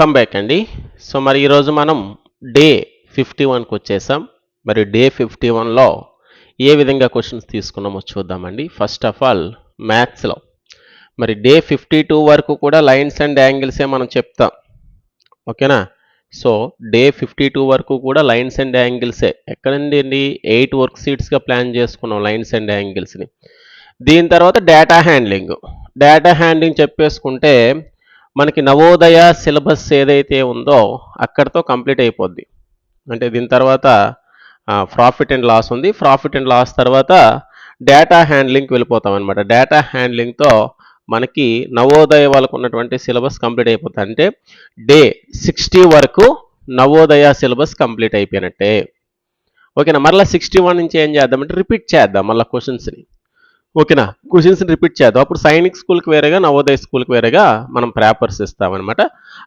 Come back అండి. So మరి ఈరోజు మనం డే ఫిఫ్టీ వన్కి వచ్చేసాం. మరి డే ఫిఫ్టీ వన్లో ఏ విధంగా క్వశ్చన్స్ తీసుకున్నామో చూద్దామండి. ఫస్ట్ ఆఫ్ ఆల్ మ్యాథ్స్లో మరి డే ఫిఫ్టీ టూ వరకు కూడా లైన్స్ అండ్ యాంగిల్సే మనం చెప్తాం. ఓకేనా? సో డే ఫిఫ్టీ టూ వరకు కూడా లైన్స్ అండ్ యాంగిల్సే ఎక్కడండి అండి? ఎయిట్ వర్క్ సీట్స్గా ప్లాన్ చేసుకున్నాం లైన్స్ అండ్ యాంగిల్స్ని దీని తర్వాత డేటా హ్యాండ్లింగ్ డేటా హ్యాండ్లింగ్ చెప్పేసుకుంటే మనకి నవోదయ సిలబస్ ఏదైతే ఉందో అక్కడితో కంప్లీట్ అయిపోద్ది. అంటే దీని తర్వాత ప్రాఫిట్ అండ్ లాస్ ఉంది. ప్రాఫిట్ అండ్ లాస్ తర్వాత డేటా హ్యాండ్లింగ్కి వెళ్ళిపోతాం అనమాట డేటా హ్యాండ్లింగ్తో మనకి నవోదయ వాళ్ళకు ఉన్నటువంటి సిలబస్ కంప్లీట్ అయిపోతుంది. అంటే డే సిక్స్టీ వరకు నవోదయ సిలబస్ కంప్లీట్ అయిపోయినట్టే. ఓకేనా? మరలా సిక్స్టీ వన్ నుంచి ఏం చేద్దామంటే రిపీట్ చేద్దాం మళ్ళీ క్వశ్చన్స్ని. ఓకేనా? క్వశ్చన్స్ రిపీట్ చేద్దాం. అప్పుడు సైనిక్ స్కూల్కి వేరేగా నవోదయ స్కూల్కి వేరేగా మనం ప్రేపర్స్ ఇస్తామన్నమాట.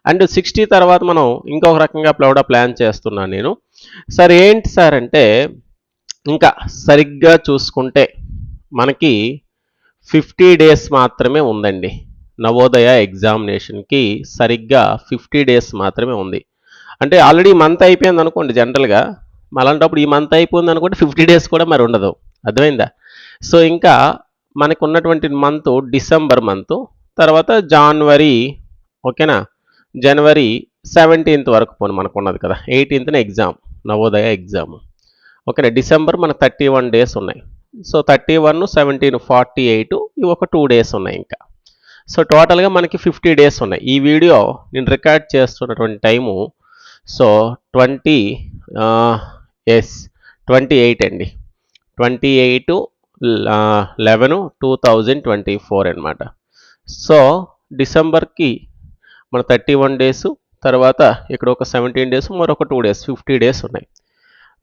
అండ్ సిక్స్టీ తర్వాత మనం ఇంకొక రకంగా ప్లౌడా ప్లాన్ చేస్తున్నాను నేను. సార్ ఏంటి సార్ అంటే ఇంకా సరిగ్గా చూసుకుంటే మనకి ఫిఫ్టీ డేస్ మాత్రమే ఉందండి. నవోదయ ఎగ్జామినేషన్కి సరిగ్గా ఫిఫ్టీ డేస్ మాత్రమే ఉంది. అంటే ఆల్రెడీ మంత్ అయిపోయింది అనుకోండి జనరల్గా అలాంటప్పుడు ఈ మంత్ అయిపోయింది అనుకుంటే ఫిఫ్టీ డేస్ కూడా మరి ఉండదు. అర్థమైందా? సో ఇంకా మనకు ఉన్నటువంటి మంత్ డిసెంబర్ మంత్ తర్వాత జాన్వరి ఓకేనా? జనవరి సెవెంటీన్త్ వరకు పోను మనకు ఉన్నది కదా. ఎయిటీన్త్న ఎగ్జామ్ నవోదయ ఎగ్జామ్. ఓకేనా? డిసెంబర్ మన థర్టీ వన్ డేస్ ఉన్నాయి. So thirty one seventeen forty eight ఇవి ఒక టూ డేస్ ఉన్నాయి ఇంకా. సో టోటల్గా మనకి ఫిఫ్టీ డేస్ ఉన్నాయి. ఈ వీడియో నేను రికార్డ్ చేస్తున్నటువంటి time so twenty is twenty eight అండి. Twenty eight eleven two thousand twenty four అనమాట సో డిసెంబర్కి మన థర్టీ వన్ డేస్ తర్వాత ఇక్కడ ఒక సెవెంటీన్ డేస్ మరొక టూ డేస్ ఫిఫ్టీ డేస్ ఉన్నాయి.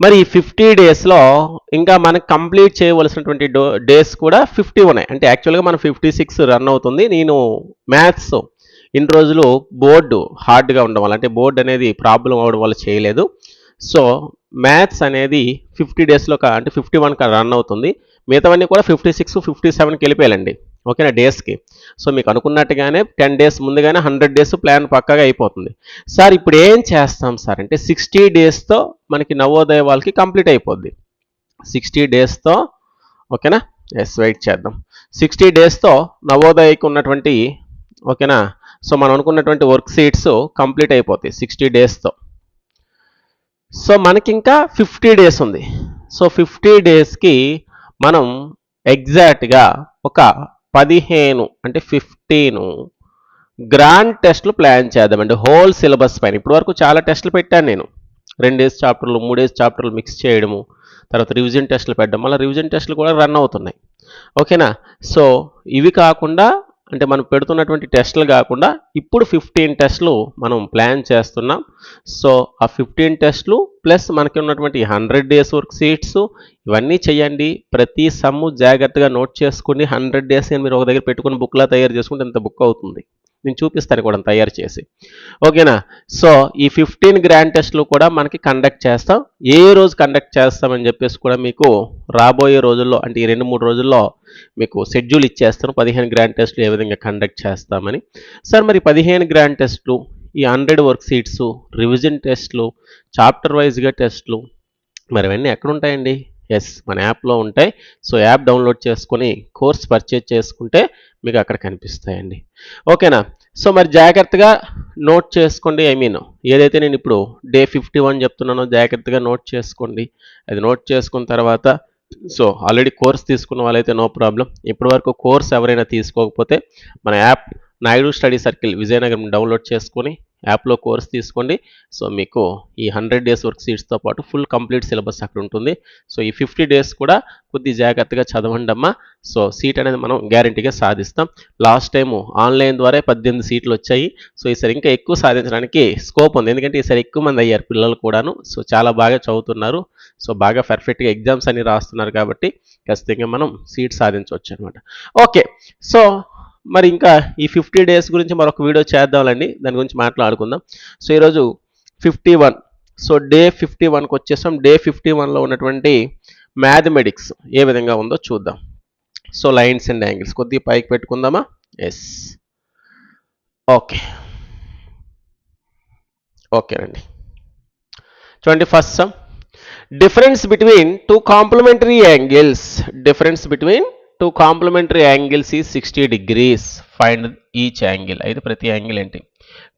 మరి ఈ ఫిఫ్టీ డేస్లో ఇంకా మనకు కంప్లీట్ చేయవలసినటువంటి డో డేస్ కూడా ఫిఫ్టీ ఉన్నాయి. అంటే యాక్చువల్గా మనం ఫిఫ్టీ సిక్స్ రన్ అవుతుంది. నేను మ్యాథ్స్ ఇన్ని రోజులు బోర్డు హార్డ్గా ఉండడం వల్ల అంటే బోర్డు అనేది ప్రాబ్లం అవ్వడం వల్ల చేయలేదు. సో మ్యాథ్స్ అనేది ఫిఫ్టీ డేస్లో అంటే ఫిఫ్టీ వన్కి రన్ అవుతుంది. మిగతావన్నీ కూడా ఫిఫ్టీ సిక్స్ ఫిఫ్టీ సెవెన్కి వెళ్ళిపోయాలండి. ఓకేనా డేస్కి. సో మీకు అనుకున్నట్టుగానే టెన్ డేస్ ముందుగానే హండ్రెడ్ డేస్ ప్లాన్ పక్కాగా అయిపోతుంది. సార్ ఇప్పుడు ఏం చేస్తాం సార్ అంటే సిక్స్టీ డేస్తో మనకి నవోదయ వాళ్ళకి కంప్లీట్ అయిపోద్ది. సిక్స్టీ డేస్తో ఓకేనా ఎస్ వెయిట్ చేద్దాం. సిక్స్టీ డేస్తో నవోదయకి ఉన్నటువంటి ఓకేనా సో మనం అనుకున్నటువంటి వర్క్ సీట్స్ కంప్లీట్ అయిపోతాయి సిక్స్టీ డేస్తో సో మనకి ఇంకా ఫిఫ్టీ డేస్ ఉంది. సో ఫిఫ్టీ డేస్కి మనం ఎగ్జాక్ట్గా ఒక పదిహేను అంటే ఫిఫ్టీను గ్రాండ్ టెస్ట్లు ప్లాన్ చేద్దామండి. హోల్ సిలబస్ పైన. ఇప్పటి వరకు చాలా టెస్టులు పెట్టాను నేను. రెండేసి చాప్టర్లు మూడేసి చాప్టర్లు మిక్స్ చేయడము తర్వాత రివిజన్ టెస్ట్లు పెట్టడం. మళ్ళీ రివిజన్ టెస్ట్లు కూడా రన్ అవుతున్నాయి. ఓకేనా? సో ఇవి కాకుండా అంటే మనం పెడుతున్నటువంటి టెస్టులు కాకుండా ఇప్పుడు ఫిఫ్టీన్ టెస్టులు మనం ప్లాన్ చేస్తున్నాం. సో ఆ ఫిఫ్టీన్ టెస్టులు ప్లస్ మనకి ఉన్నటువంటి హండ్రెడ్ డేస్ వర్క్ సీట్స్ ఇవన్నీ చేయండి. ప్రతి సమ్ము జాగ్రత్తగా నోట్ చేసుకుని హండ్రెడ్ డేస్ అని మీరు ఒక దగ్గర పెట్టుకుని బుక్లా తయారు చేసుకుంటే ఇంత బుక్ అవుతుంది? నేను చూపిస్తాను కూడా తయారు చేసి. ఓకేనా? సో ఈ ఫిఫ్టీన్ గ్రాండ్ టెస్ట్లు కూడా మనకి కండక్ట్ చేస్తాం. ఏ రోజు కండక్ట్ చేస్తామని చెప్పేసి కూడా మీకు రాబోయే రోజుల్లో అంటే ఈ రెండు మూడు రోజుల్లో మీకు షెడ్యూల్ ఇచ్చేస్తాను. పదిహేను గ్రాండ్ టెస్ట్లు ఏ విధంగా కండక్ట్ చేస్తామని. సార్ మరి పదిహేను గ్రాండ్ టెస్ట్లు ఈ హండ్రెడ్ వర్క్ సీట్స్ రివిజన్ టెస్ట్లు చాప్టర్ వైజ్గా టెస్ట్లు మరి అవన్నీ ఎక్కడ ఉంటాయండి? ఎస్ మన యాప్లో ఉంటాయి. సో యాప్ డౌన్లోడ్ చేసుకొని కోర్స్ పర్చేజ్ చేసుకుంటే మీకు అక్కడ కనిపిస్తాయండి. ఓకేనా? సో మరి జాగ్రత్తగా నోట్ చేసుకోండి. ఐ మీన్ ఏదైతే నేను ఇప్పుడు డే ఫిఫ్టీ వన్ చెప్తున్నానో జాగ్రత్తగా నోట్ చేసుకోండి. అది నోట్ చేసుకున్న తర్వాత సో ఆల్రెడీ కోర్స్ తీసుకున్న వాళ్ళైతే నో ప్రాబ్లం. ఇప్పటివరకు కోర్స్ ఎవరైనా తీసుకోకపోతే మన app Naidu study circle Vizianagaram download చేసుకొని యాప్లో కోర్స్ తీసుకోండి. సో మీకు ఈ హండ్రెడ్ డేస్ వర్క్ సీట్స్తో పాటు ఫుల్ కంప్లీట్ సిలబస్ అక్కడ ఉంటుంది. సో ఈ ఫిఫ్టీ డేస్ కూడా కొద్ది జాగ్రత్తగా చదవండి అమ్మా. సో సీట్ అనేది మనం గ్యారంటీగా సాధిస్తాం. లాస్ట్ టైము ఆన్లైన్ ద్వారా పద్దెనిమిది సీట్లు వచ్చాయి. సో ఈసారి ఇంకా ఎక్కువ సాధించడానికి స్కోప్ ఉంది. ఎందుకంటే ఈసారి ఎక్కువ మంది అయ్యారు పిల్లలు కూడాను. సో చాలా బాగా చదువుతున్నారు. సో బాగా పర్ఫెక్ట్గా ఎగ్జామ్స్ అన్ని రాస్తున్నారు కాబట్టి ఖచ్చితంగా మనం సీట్ సాధించవచ్చు అనమాట ఓకే. సో మరి ఇంకా ఈ ఫిఫ్టీ డేస్ గురించి మరొక వీడియో చేద్దాంలండి. దాని గురించి మాట్లాడుకుందాం. సో ఈరోజు fifty one. So day fifty వన్కి వచ్చేసాం. డే ఫిఫ్టీ వన్లో ఉన్నటువంటి మ్యాథమెటిక్స్ ఏ విధంగా ఉందో చూద్దాం. సో లైన్స్ అండ్ యాంగిల్స్ కొద్దిగా పైకి పెట్టుకుందామా? Yes okay. ఓకేనండి చూడండి first sum. Difference between two complementary angles. Difference between two complementary angles ఈ sixty degrees find each angle అయితే ప్రతి యాంగిల్ ఏంటి?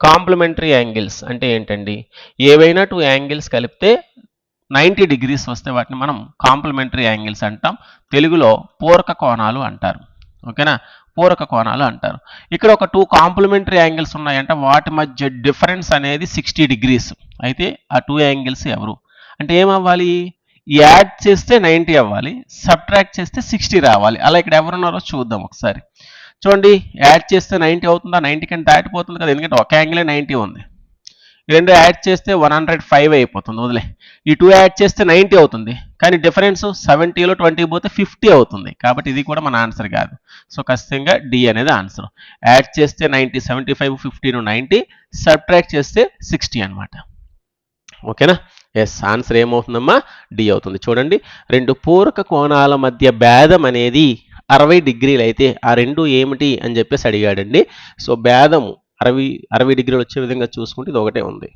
కాంప్లిమెంటరీ యాంగిల్స్ అంటే ఏంటండి? ఏవైనా టూ యాంగిల్స్ కలిపితే నైంటీ డిగ్రీస్ వస్తే వాటిని మనం కాంప్లిమెంటరీ యాంగిల్స్ అంటాం. తెలుగులో పూరక కోణాలు అంటారు. ఓకేనా పూరక కోణాలు అంటారు. ఇక్కడ ఒక టూ కాంప్లిమెంటరీ యాంగిల్స్ ఉన్నాయంటే. వాటి మధ్య డిఫరెన్స్ అనేది సిక్స్టీ డిగ్రీస్ అయితే ఆ టూ యాంగిల్స్ ఎవరు? అంటే ఏమవ్వాలి? యాడ్ చేస్తే నైంటీ అవ్వాలి సబ్ట్రాక్ట్ చేస్తే సిక్స్టీ రావాలి. అలా ఇక్కడ ఎవరున్నారో చూద్దాం ఒకసారి. చూడండి యాడ్ చేస్తే నైంటీ అవుతుందా? నైంటీ కంటే దాటిపోతుంది కదా ఎందుకంటే ఒక యాంగిలే నైంటీ ఉంది. రెండు యాడ్ చేస్తే వన్ హండ్రెడ్ ఫైవ్ అయిపోతుంది వదిలే. ఈ టూ యాడ్ చేస్తే నైంటీ అవుతుంది కానీ డిఫరెన్స్ సెవెంటీలో ట్వంటీ పోతే ఫిఫ్టీ అవుతుంది. కాబట్టి ఇది కూడా మన ఆన్సర్ కాదు. సో ఖచ్చితంగా డి అనేది ఆన్సర్. యాడ్ చేస్తే ninety seventy five fifteen ninety subtract చేస్తే సిక్స్టీ అనమాట ఓకేనా? Yes answer ఏమవుతుందమ్మా? డి అవుతుంది. చూడండి రెండు పూరక కోణాల మధ్య భేదం అనేది అరవై డిగ్రీలు అయితే ఆ రెండు ఏమిటి అని చెప్పేసి అడిగాడండి. సో భేదము అరవై అరవై డిగ్రీలు వచ్చే విధంగా చూసుకుంటే ఇది ఒకటే ఉంది.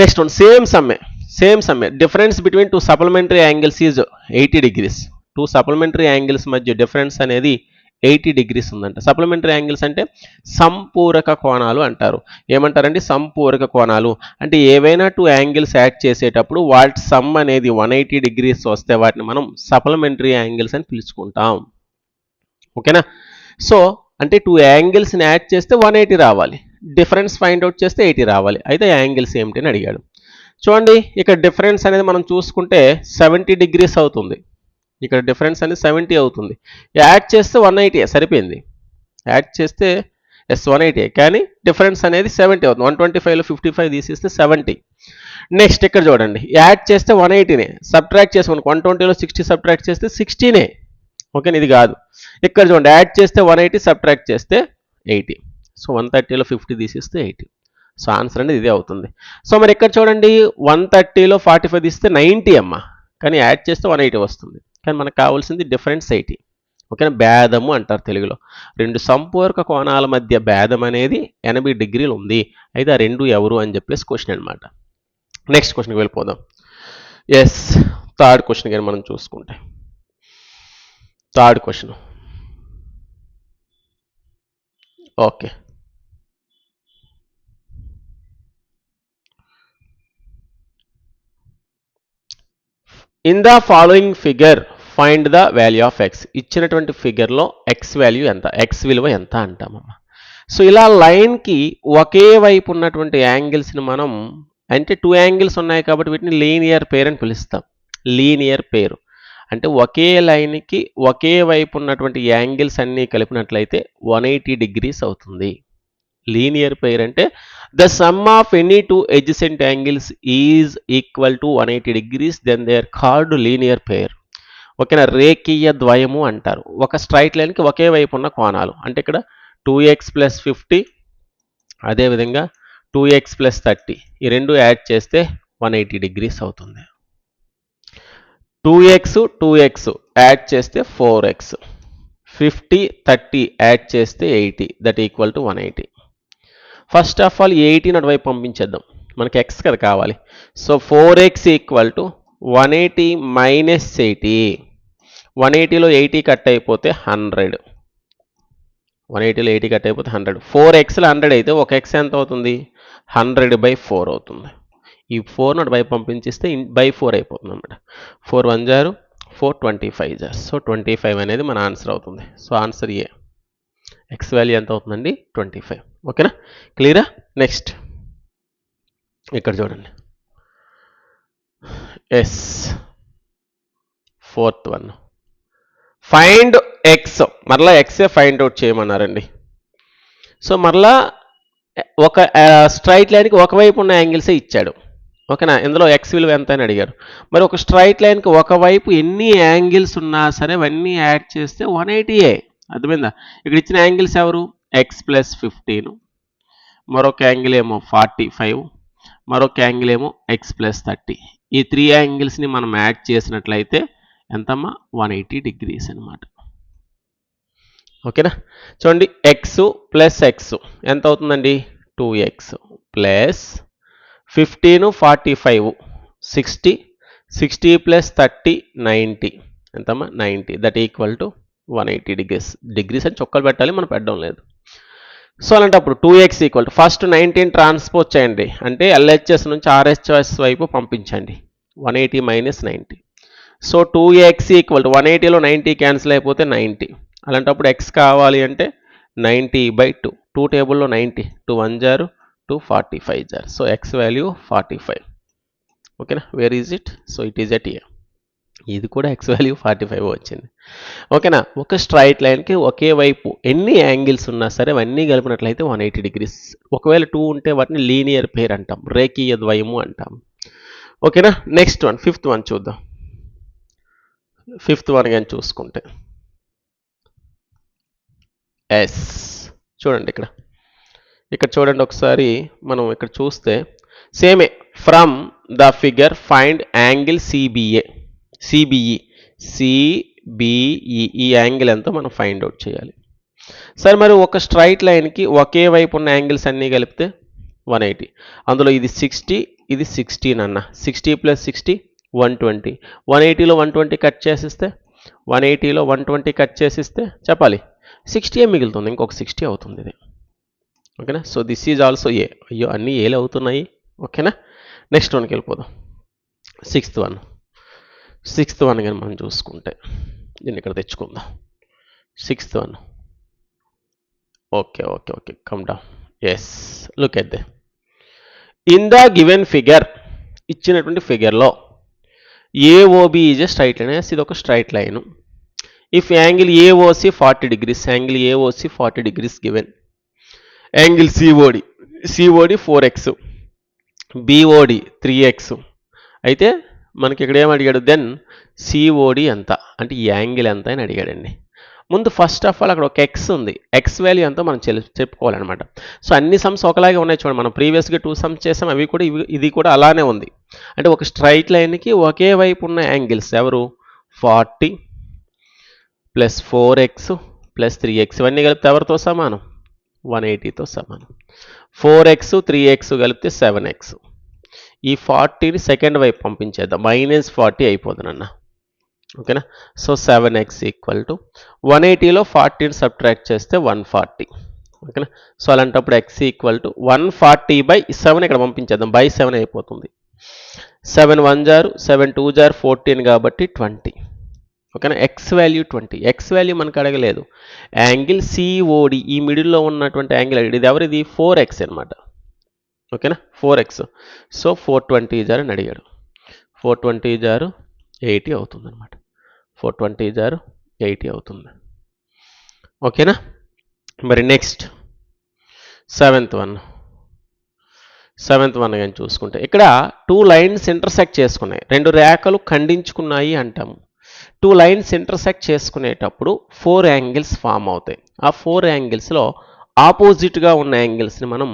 నెక్స్ట్ వన్ సేమ్ సమ్మె సేమ్ సమ్మె difference between two supplementary angles is eighty degrees two supplementary angles మధ్య డిఫరెన్స్ అనేది ఎయిటీ డిగ్రీస్ ఉందంట. సప్లిమెంటరీ యాంగిల్స్ అంటే సంపూరక కోణాలు అంటారు. ఏమంటారండి? సంపూరక కోణాలు. అంటే ఏవైనా టూ యాంగిల్స్ యాడ్ చేసేటప్పుడు వాటి సమ్ అనేది వన్ ఎయిటీ డిగ్రీస్ వస్తే వాటిని మనం సప్లిమెంటరీ యాంగిల్స్ అని పిలుచుకుంటాం. ఓకేనా? సో అంటే టూ యాంగిల్స్ని యాడ్ చేస్తే వన్ ఎయిటీ రావాలి. డిఫరెన్స్ ఫైండ్ అవుట్ చేస్తే ఎయిటీ రావాలి. అయితే యాంగిల్స్ ఏమిటి అని అడిగాడు. చూడండి ఇక్కడ డిఫరెన్స్ అనేది మనం చూసుకుంటే సెవెంటీ డిగ్రీస్ అవుతుంది. ఇక్కడ డిఫరెన్స్ అనేది సెవెంటీ అవుతుంది. యాడ్ చేస్తే వన్ ఎయిటీ సరిపోయింది. యాడ్ చేస్తే ఎస్ వన్ ఎయిటీ కానీ డిఫరెన్స్ అనేది సెవెంటీ అవుతుంది. వన్ ట్వంటీ ఫైవ్లో ఫిఫ్టీ ఫైవ్ తీసేస్తే సెవెంటీ. నెక్స్ట్ ఇక్కడ చూడండి. యాడ్ చేస్తే వన్ ఎయిటీనే సబ్ట్రాక్ట్ చేసి మనకు వన్ ట్వంటీలో సిక్స్టీ సబ్ట్రాక్ట్ చేస్తే సిక్స్టీనే ఓకేనా? ఇది కాదు. ఇక్కడ చూడండి యాడ్ చేస్తే వన్ ఎయిటీ సబ్ట్రాక్ట్ చేస్తే ఎయిటీ. సో వన్ థర్టీలో ఫిఫ్టీ తీసేస్తే ఎయిటీ. సో ఆన్సర్ అనేది ఇదే అవుతుంది. సో మరి ఇక్కడ చూడండి వన్ థర్టీలో ఫార్టీ ఫైవ్ తీస్తే నైంటీ అమ్మ. కానీ యాడ్ చేస్తే వన్ ఎయిటీ వస్తుంది. కానీ మనకు కావాల్సింది డిఫరెన్స్ ఎయిటీ ఓకేనా? భేదము అంటారు తెలుగులో. రెండు సంపూర్క కోణాల మధ్య భేదం అనేది ఎనభై డిగ్రీలు ఉంది. అయితే ఆ రెండు ఎవరు అని చెప్పేసి క్వశ్చన్ అనమాట నెక్స్ట్ క్వశ్చన్కి వెళ్ళిపోదాం. ఎస్ థర్డ్ క్వశ్చన్ కానీ మనం చూసుకుంటే. Third question okay in the following figure find the value of X ఇచ్చినటువంటి ఫిగర్లో ఎక్స్ వాల్యూ ఎంత? ఎక్స్ విలువ ఎంత అంటామమ్మా? సో ఇలా లైన్కి ఒకే వైపు ఉన్నటువంటి యాంగిల్స్ని మనం అంటే టూ యాంగిల్స్ ఉన్నాయి కాబట్టి వీటిని లీనియర్ పేర్ అని పిలుస్తాం. లీనియర్ పేరు అంటే ఒకే లైన్కి ఒకే వైపు ఉన్నటువంటి యాంగిల్స్ అన్నీ కలిపినట్లయితే వన్ ఎయిటీ డిగ్రీస్ అవుతుంది. లీనియర్ పేర్ అంటే the sum of any two adjacent angles is equal to one eighty degrees then they're called linear pair ఓకేనా? రేఖీయ ద్వయము అంటారు. ఒక స్ట్రైట్ లైన్కి ఒకే వైపు ఉన్న కోణాలు. అంటే ఇక్కడ టూ ఎక్స్ ప్లస్ ఫిఫ్టీ అదేవిధంగా టూ ఎక్స్ ప్లస్ థర్టీ ఈ రెండు యాడ్ చేస్తే వన్ ఎయిటీ డిగ్రీస్ అవుతుంది. Two X two X add చేస్తే four X fifty thirty add చేస్తే eighty that equal to one eighty first of all ఎయిటీని అటువైపు పంపించేద్దాం. మనకి ఎక్స్ కదా కావాలి. So four X equal to one eighty minus eighty one ఎయిటీలో eighty cut అయిపోతే hundred one ఎయిటీలో eighty cut అయిపోతే hundred four ఎక్స్లో హండ్రెడ్ అయితే ఒక ఎక్స్ ఎంత అవుతుంది? హండ్రెడ్ బై ఫోర్ అవుతుంది. ఈ ఫోర్ నాట్ బై పంపించిస్తే బై ఫోర్ అయిపోతుంది అనమాట ఫోర్ వన్ జారు ఫోర్ ట్వంటీ ఫైవ్ జార్ సో ట్వంటీ ఫైవ్ అనేది మన ఆన్సర్ అవుతుంది. So answer A X value ఎంత అవుతుందండి? ట్వంటీ ఫైవ్ ఓకేనా క్లియరా నెక్స్ట్ ఇక్కడ చూడండి. Yes fourth one find X మరలా ఎక్సే ఫైండ్ అవుట్ చేయమన్నారండి. సో మరలా ఒక స్ట్రైట్ లైన్కి ఒకవైపు ఉన్న యాంగిల్సే ఇచ్చాడు. ఓకేనా ఇందులో ఎక్స్ విలువ ఎంత అని అడిగారు. మరి ఒక స్ట్రైట్ లైన్కి ఒకవైపు ఎన్ని యాంగిల్స్ ఉన్నా సరే అవన్నీ యాడ్ చేస్తే వన్ ఎయిటీఏ అర్థమైందా? ఇక్కడ ఇచ్చిన యాంగిల్స్ ఎవరు? ఎక్స్ ప్లస్ ఫిఫ్టీన్ మరొక యాంగిల్ ఏమో ఫార్టీ ఫైవ్ మరొక యాంగిల్ ఏమో ఎక్స్ ప్లస్ థర్టీ ఈ త్రీ యాంగిల్స్ని మనం యాడ్ చేసినట్లయితే ఎంతమ్మా? వన్ ఎయిటీ డిగ్రీస్ అనమాట ఓకేనా? చూడండి ఎక్స్ ప్లస్ ఎక్స్ ఎంత అవుతుందండి? Two X plus fifteen forty five sixty sixty plus thirty ninety ఎంతమ్మా? Ninety that equal to one eighty degrees. Degrees అని చొక్కలు పెట్టాలి మనం పెట్టడం లేదు. సో అలాంటప్పుడు two X equal first nineteen transpose చేయండి. అంటే ఎల్హెచ్ఎస్ నుంచి ఆర్హెచ్ఎస్ వైపు పంపించండి. One eighty minus ninety so two X equal one ఎయిటీలో ninety cancel అయిపోతే నైంటీ అలాంటప్పుడు ఎక్స్ కావాలి అంటే నైంటీ బై టూ. టూ టేబుల్లో నైంటీ టూ వన్ జారు two forty five jar. So X value forty five. ఓకేనా? Where is it? So it is at A ఇది కూడా X value forty five వచ్చింది. ఓకేనా? ఒక స్ట్రైట్ లైన్కి ఒకే వైపు ఎన్ని యాంగిల్స్ ఉన్నా సరే అవన్నీ కలిపినట్లయితే వన్ ఎయిటీ డిగ్రీస్ ఒకవేళ టూ ఉంటే వాటిని లీనియర్ పేర్ అంటాం. రేఖీయ ద్వయము అంటాం. ఓకేనా? నెక్స్ట్ వన్ ఫిఫ్త్ వన్ చూద్దాం. ఫిఫ్త్ వన్ కానీ చూసుకుంటే. ఎస్ చూడండి ఇక్కడ. ఇక్కడ చూడండి ఒకసారి మనం ఇక్కడ చూస్తే సేమే from the figure find angle CBA CBE CBE ఈ యాంగిల్ ఎంతో మనం ఫైండ్ అవుట్ చేయాలి. సరే మరి ఒక స్ట్రైట్ లైన్కి ఒకే వైపు ఉన్న యాంగిల్స్ అన్నీ కలిపితే వన్ ఎయిటీ. అందులో ఇది సిక్స్టీ ఇది సిక్స్టీన్ అన్న. Sixty plus sixty one twenty. One ఎయిటీలో one twenty cut చేసిస్తే వన్ ఎయిటీలో వన్ ట్వంటీ కట్ చేసిస్తే చెప్పాలి. సిక్స్టీ ఏ మిగులుతుంది ఇంకొక సిక్స్టీ అవుతుంది ఇది. ఓకేనా? So this is also A అయ్యో అన్నీ ఏలు అవుతున్నాయి. ఓకేనా? నెక్స్ట్ వన్కి వెళ్ళిపోదాం. సిక్స్త్ వన్ సిక్స్త్ వన్ కానీ మనం చూసుకుంటే దీన్ని ఇక్కడ తెచ్చుకుందాం. Sixth one. Okay okay okay. Come down yes look ఎద్దే in the given figure ఇచ్చినటువంటి ఫిగర్లో AOB is a straight line ఇది ఒక straight line if angle AOC forty degrees angle AOC forty degrees given angle COD COD four X BOD three X అయితే మనకి ఇక్కడ ఏం అడిగాడు? Then COD ఎంత? అంటే యాంగిల్ ఎంత అని అడిగాడండి. ముందు ఫస్ట్ ఆఫ్ ఆల్ అక్కడ ఒక ఎక్స్ ఉంది. ఎక్స్ వాల్యూ ఎంతో మనం చెప్పుకోవాలన్నమాట. సో అన్ని సమ్స్ ఒకలాగే ఉన్నాయి చూడండి. మనం ప్రీవియస్గా టూ సమ్స్ చేసాం. అవి కూడా ఇవి ఇది కూడా అలానే ఉంది. అంటే ఒక స్ట్రైట్ లైన్కి ఒకే వైపు ఉన్న యాంగిల్స్ ఎవరు? Forty plus four X plus three X ఇవన్నీ కలిపితే ఎవరితో సమానం? వన్ ఎయిటీతో సమానం. ఫోర్ ఎక్స్ త్రీ ఎక్స్ కలిపితే సెవెన్ ఎక్స్ ఈ ఫార్టీని సెకండ్ వైపు పంపించేద్దాం. మైనస్ ఫార్టీ అయిపోతుందన్న ఓకేనా? So seven X equal to one ఎయిటీలో ఫార్టీని సబ్ట్రాక్ట్ చేస్తే వన్ ఫార్టీ. ఓకేనా? సో అలాంటప్పుడు X equal to one forty by seven ఇక్కడ పంపించేద్దాం. బై సెవెన్ అయిపోతుంది. సెవెన్ వన్ జారు సెవెన్ టూ జార్ ఫోర్టీన్ కాబట్టి ట్వంటీ. ఓకేనా? X value twenty. X value మనకు అడగలేదు. యాంగిల్ సిఓడి ఈ మిడిల్లో ఉన్నటువంటి యాంగిల్ అడిగి ఇది ఎవరిది? ఫోర్ ఎక్స్ అనమాట ఓకేనా? Four X so four twenty జారు అని అడిగాడు. ఫోర్ ట్వంటీ జారు ఎయిటీ అవుతుంది అనమాట ఫోర్ ట్వంటీ జారు ఎయిటీ అవుతుంది. ఓకేనా? మరి next seventh one seventh one కానీ చూసుకుంటే ఇక్కడ టూ లైన్స్ ఇంటర్సెక్ట్ చేసుకున్నాయి. రెండు రేఖలు ఖండించుకున్నాయి అంటాము టూ లైన్స్ ఇంటర్సెక్ట్ చేసుకునేటప్పుడు ఫోర్ యాంగిల్స్ ఫామ్ అవుతాయి. ఆ ఫోర్ యాంగిల్స్లో ఆపోజిట్గా ఉన్న యాంగిల్స్ని మనం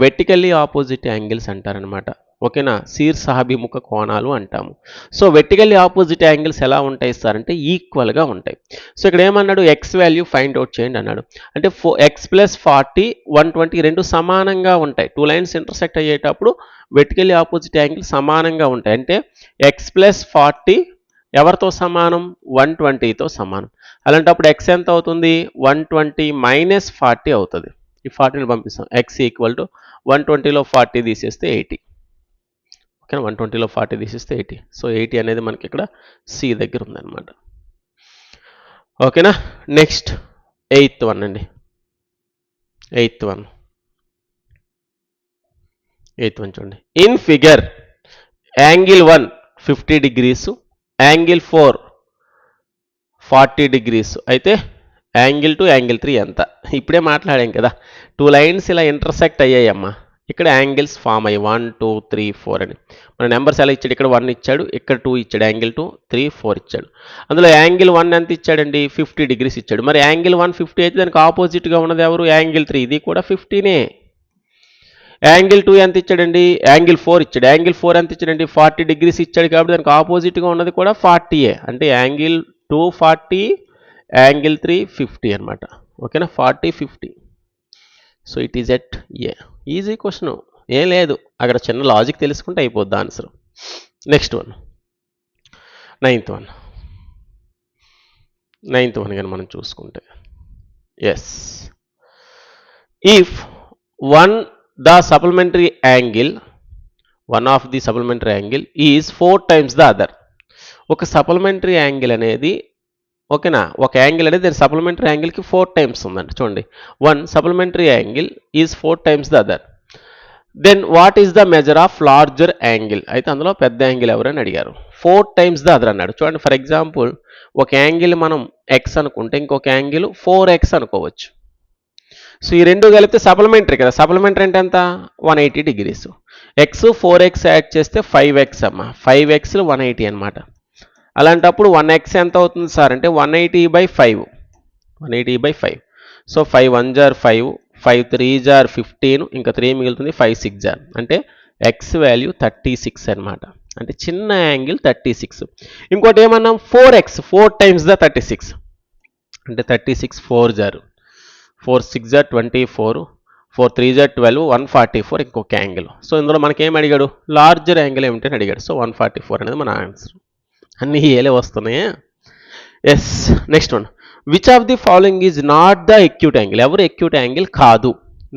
వెటికల్లీ ఆపోజిట్ యాంగిల్స్ అంటారనమాట ఓకేనా? శీర్షాభిముఖ కోణాలు అంటాము. సో వెర్టికల్లీ ఆపోజిట్ యాంగిల్స్ ఎలా ఉంటాయి సార్ అంటే ఈక్వల్గా ఉంటాయి. సో ఇక్కడ ఏమన్నాడు? ఎక్స్ వాల్యూ ఫైండ్ అవుట్ చేయండి అన్నాడు. అంటే four X plus forty one twenty రెండు సమానంగా ఉంటాయి. టూ లైన్స్ ఇంటర్సెక్ట్ అయ్యేటప్పుడు వెర్టికల్లీ ఆపోజిట్ యాంగిల్ సమానంగా ఉంటాయి. అంటే ఎక్స్ ప్లస్ ఫార్టీ ఎవరితో సమానం? వన్ ట్వంటీతో సమానం. అలాంటప్పుడు ఎక్స్ ఎంత అవుతుంది? వన్ ట్వంటీ మైనస్ ఫార్టీ అవుతుంది. ఈ ఫార్టీని పంపిస్తాం. ఎక్స్ ఈక్వల్ టు వన్ ట్వంటీలో ఫార్టీ తీసేస్తే ఎయిటీ ఓకేనా? వన్ ట్వంటీలో ఫార్టీ తీసేస్తే ఎయిటీ సో ఎయిటీ అనేది మనకి ఇక్కడ సి దగ్గర ఉందన్నమాట. ఓకేనా? నెక్స్ట్ ఎయిత్ వన్ అండి. ఎయిత్ వన్ ఎయిత్ వన్ చూడండి. In figure angle one fifty degrees angle four forty degrees. అయితే యాంగిల్ టు యాంగిల్ త్రీ ఎంత? ఇప్పుడే మాట్లాడాం కదా. టూ లైన్స్ ఇలా ఇంటర్సెక్ట్ అయ్యాయమ్మా. ఇక్కడ యాంగిల్స్ ఫామ్ అయ్యి వన్ టూ త్రీ ఫోర్ అని. మన నెంబర్స్ ఎలా ఇచ్చాడు? ఇక్కడ వన్ ఇచ్చాడు ఇక్కడ టూ ఇచ్చాడు. యాంగిల్ టూ త్రీ ఫోర్ ఇచ్చాడు. అందులో యాంగిల్ వన్ ఎంత ఇచ్చాడండి? ఫిఫ్టీ డిగ్రీస్ ఇచ్చాడు. మరి యాంగిల్ వన్ ఫిఫ్టీ అయితే దానికి ఆపోజిట్గా ఉన్నది ఎవరు? Angle three. ఇది కూడా ఫిఫ్టీనే. యాంగిల్ టూ ఎంత ఇచ్చాడండి? యాంగిల్ ఫోర్ ఇచ్చాడు. యాంగిల్ ఫోర్ ఎంత ఇచ్చాడండి? ఫార్టీ డిగ్రీస్ ఇచ్చాడు కాబట్టి దానికి ఆపోజిట్గా ఉన్నది కూడా ఫార్టీయే అంటే angle two forty angle three fifty అనమాట ఓకేనా forty fifty so it is at A easy question ఏం లేదు. అక్కడ చిన్న లాజిక్ తెలుసుకుంటే అయిపోద్ది answer next one ninth one ninth one కానీ మనం చూసుకుంటే. Yes if one the supplementary angle one of the supplementary angle is four times the other ఒక సప్లిమెంటరీ యాంగిల్ అనేది ఓకేనా? ఒక యాంగిల్ అనేది దాని సప్లిమెంటరీ యాంగిల్కి ఫోర్ టైమ్స్ ఉందండి చూడండి. One supplementary angle is four times the other then what is the measure of larger angle అయితే అందులో పెద్ద యాంగిల్ ఎవరని అడిగారు. ఫోర్ టైమ్స్ ద అదర్ అన్నాడు. చూడండి ఫర్ ఎగ్జాంపుల్ ఒక యాంగిల్ మనం ఎక్స్ అనుకుంటే ఇంకొక యాంగిల్ ఫోర్ ఎక్స్ అనుకోవచ్చు. సో ఈ రెండు కలిపితే సప్లిమెంటరీ కదా. సప్లిమెంటరీ అంటే ఎంత? One eighty degrees x four x add చేస్తే ఫైవ్ ఎక్స్ అమ్మ. ఫైవ్ ఎక్స్లు వన్ ఎయిటీ అనమాట అలాంటప్పుడు వన్ ఎక్స్ ఎంత అవుతుంది సార్? అంటే one eighty by five one eighty by five so five one jar five five three జార్ ఫిఫ్టీన్ ఇంకా త్రీ మిగులుతుంది? ఫైవ్ సిక్స్ జార్ అంటే ఎక్స్ వాల్యూ థర్టీ సిక్స్ అనమాట అంటే చిన్న యాంగిల్ థర్టీ సిక్స్ ఇంకోటి ఏమన్నాం? Four X four times the thirty six అంటే thirty six four జార్ ఫోర్ సిక్స్ జార్ ట్వంటీ ఫోర్ ఫోర్ త్రీ జార్ ట్వెల్వ్ వన్ ఫార్టీ ఫోర్ ఇంకొక యాంగిల్. సో ఇందులో మనకేం అడిగాడు? లార్జర్ యాంగిల్ ఏమిటని అడిగాడు. సో వన్ ఫార్టీ ఫోర్ అనేది మన ఆన్సర్ అన్నీ ఏలే వస్తున్నాయి. Yes next one which of the following is not the acute angle ఎవరు ఎక్యూట్ యాంగిల్ కాదు.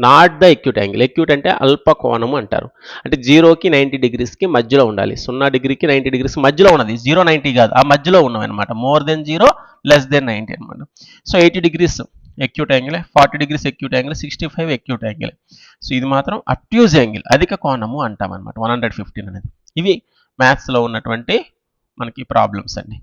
Not the acute angle acute అంటే అల్ప కోణము అంటారు. అంటే జీరోకి నైంటీ డిగ్రీస్కి మధ్యలో ఉండాలి. సున్నా డిగ్రీకి నైంటీ డిగ్రీస్ మధ్యలో ఉన్నది. జీరో నైంటీ కాదు. ఆ మధ్యలో ఉన్నవి అనమాట more than zero less than ninety అనమాట so eighty degrees acute angle forty degrees acute angle sixty five acute angle so ఇది మాత్రం అట్యూజ్ యాంగిల్ అధిక కోణము అంటాం అనమాట వన్ హండ్రెడ్ ఫిఫ్టీన్ అనేది. ఇవి మ్యాథ్స్లో ఉన్నటువంటి మనకి ప్రాబ్లమ్స్ అండి.